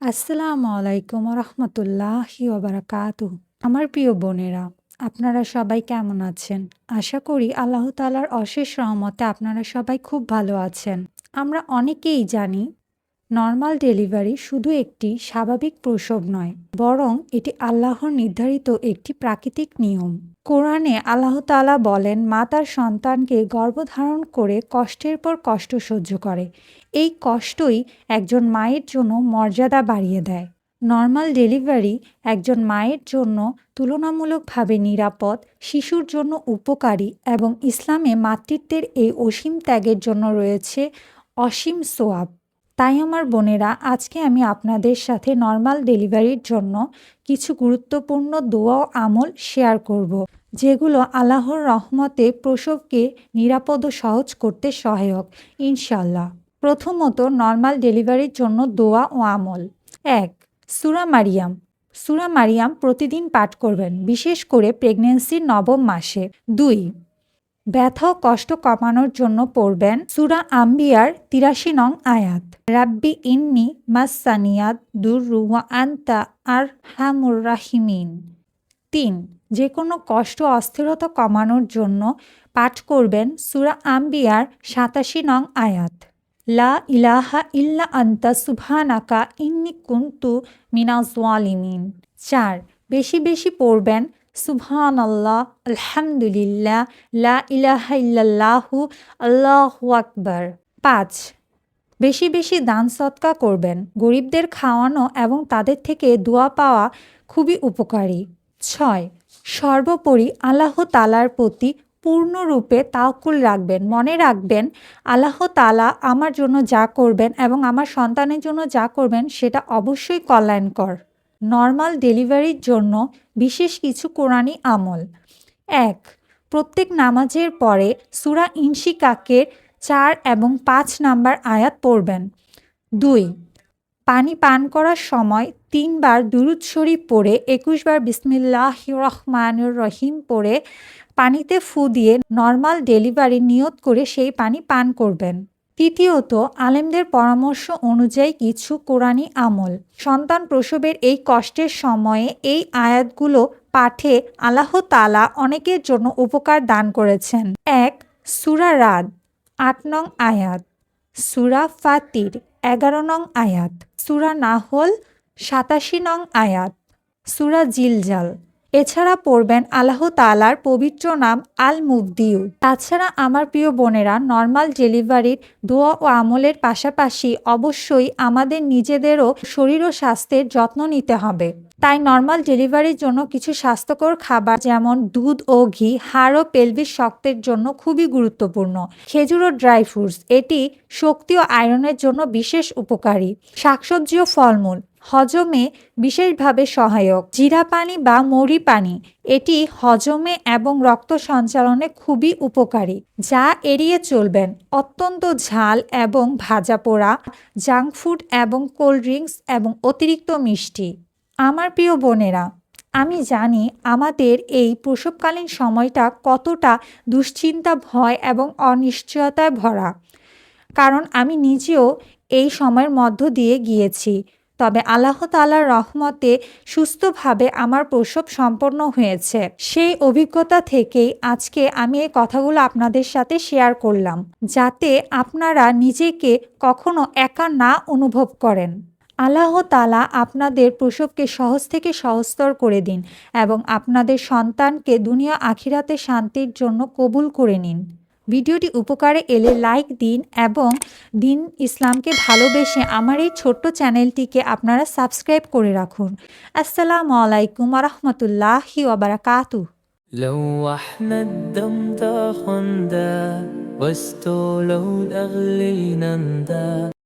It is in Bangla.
আসসালামু আলাইকুম রহমতুল্লাহি বারাকাতু আমার প্রিয় বোনেরা, আপনারা সবাই কেমন আছেন? আশা করি আল্লাহ তালার অশেষ রহমতে আপনারা সবাই খুব ভালো আছেন। আমরা অনেকেই জানি নর্মাল ডেলিভারি শুধু একটি স্বাভাবিক প্রসব নয়, বরং এটি আল্লাহর নির্ধারিত একটি প্রাকৃতিক নিয়ম। কোরআনে আল্লাহ তাআলা বলেন, মা তার সন্তানকে গর্ভধারণ করে কষ্টের পর কষ্ট সহ্য করে। এই কষ্টই একজন মায়ের জন্য মর্যাদা বাড়িয়ে দেয়। নর্মাল ডেলিভারি একজন মায়ের জন্য তুলনামূলকভাবে নিরাপদ, শিশুর জন্য উপকারী এবং ইসলামে মাতৃত্বের এই অসীম ত্যাগের জন্য রয়েছে অসীম সোয়াব। তাই আমার বোনেরা, আজকে আমি আপনাদের সাথে নর্মাল ডেলিভারির জন্য কিছু গুরুত্বপূর্ণ দোয়া আমল শেয়ার করব। যেগুলো আল্লাহর রহমতে প্রসবকে নিরাপদ ও সহজ করতে সহায়ক ইনশাল্লাহ প্রথমত নর্মাল ডেলিভারির জন্য দোয়া ও আমল। এক, সুরা মারিয়াম। সুরা মারিয়াম প্রতিদিন পাঠ করবেন, বিশেষ করে প্রেগনেন্সির নবম মাসে। দুই ব্যথা ও কষ্ট কমানোর জন্য পড়বেন সুরা আম্বিয়ার তিরাশি নং আয়াত। রাব্বি ইন্নি মাসানিয়াত দুর রুয়া আন্তা আর হামুর রাহিমিন। তিন যে কোনো কষ্ট অস্থিরতা কমানোর জন্য পাঠ করবেন সুরা আম্বিয়ার সাতাশি নং আয়াত। লা ইলাহা ইল্লা আন্তা সুবহানাকা ইন্নি কুন্তু মিনাজওয়ালিমিন চার, বেশি বেশি পড়বেন সুবহান আল্লাহ আলহামদুলিল্লাহ, লা ইলাহা ইল্লাল্লাহু, আল্লাহু আকবার। পাঁচ, বেশি বেশি দান সৎকা করবেন। গরিবদের খাওয়ানো এবং তাদের থেকে দোয়া পাওয়া খুবই উপকারী। ছয়, সর্বোপরি আল্লাহ তালার প্রতি পূর্ণরূপে তাওকুল রাখবেন। মনে রাখবেন, আল্লাহ তালা আমার জন্য যা করবেন এবং আমার সন্তানের জন্য যা করবেন, সেটা অবশ্যই কল্যাণকর। নর্মাল ডেলিভারির জন্য বিশেষ কিছু কোরআনি আমল। এক, প্রত্যেক নামাজের পরে সুরা ইনশিকাকের চার এবং পাঁচ নাম্বার আয়াত পড়বেন। দুই, পানি পান করার সময় তিনবার দুরুদ শরীফ পড়ে, একুশবার বিসমিল্লাহ রহমানুর রহিম পড়ে, পানিতে ফু দিয়ে নর্মাল ডেলিভারি নিয়ত করে সেই পানি পান করবেন। তৃতীয়ত, আলেমদের পরামর্শ অনুযায়ী কিছু কোরআনি আমল। সন্তান প্রসবের এই কষ্টের সময়ে এই আয়াতগুলো পাঠে আল্লাহ তালা অনেকের জন্য উপকার দান করেছেন। এক, সুরা রাদ, আট নং আয়াত। সুরা ফাতির, এগারো নং আয়াত। সুরা নাহল, সাতাশি নং আয়াত। সুরা জিলজাল এছাড়া পড়বেন আল্লাহ তালার পবিত্র নাম আল মুবদিউ তাছাড়া আমার প্রিয় বোনেরা, নর্মাল ডেলিভারির দোয়া ও আমলের পাশাপাশি অবশ্যই আমাদের নিজেদেরও শরীর ও স্বাস্থ্যের যত্ন নিতে হবে। তাই নর্মাল ডেলিভারির জন্য কিছু স্বাস্থ্যকর খাবার যেমন দুধ ও ঘি, হাড় ও পেলভিস শক্তের জন্য খুবই গুরুত্বপূর্ণ। খেজুর ও ড্রাই ফ্রুটস, এটি শক্তি ও আয়রনের জন্য বিশেষ উপকারী। শাকসবজি ও ফলমূল, হজমে বিশেষভাবে সহায়ক। জিরা পানি বা মরি পানি, এটি হজমে এবং রক্ত সঞ্চালনে খুবই উপকারী, যা এড়িয়ে চলবেন। অত্যন্ত ঝাল এবং ভাজা পোড়া, জাঙ্ক ফুড এবং কোল্ড ড্রিঙ্কস এবং অতিরিক্ত মিষ্টি। আমার প্রিয় বোনেরা, আমি জানি আমাদের এই প্রসবকালীন সময়টা কতটা দুশ্চিন্তা, ভয় এবং অনিশ্চয়তায় ভরা। কারণ আমি নিজেও এই সময়ের মধ্য দিয়ে গিয়েছি। তবে আল্লাহ তালার রহমতে সুস্থভাবে আমার প্রসব সম্পন্ন হয়েছে। সেই অভিজ্ঞতা থেকেই আজকে আমি এই কথাগুলো আপনাদের সাথে শেয়ার করলাম, যাতে আপনারা নিজেকে কখনো একা না অনুভব করেন। আল্লাহ তালা আপনাদের প্রসবকে সহজ থেকে সহজতর করে দিন এবং আপনাদের সন্তানকে দুনিয়া আখিরাতে শান্তির জন্য কবুল করে নিন ভিডিওটি উপকারে এলে লাইক দিন এবং দিন ইসলামকে ভালোবেসে আমার এই ছোট্ট চ্যানেলটিকে আপনারা সাবস্ক্রাইব করে রাখুন আসসালামু আলাইকুম রহমতুল্লাহি ওবরাকাতু لو احنا الدم تاخن دا واستولوا الاغلي نندا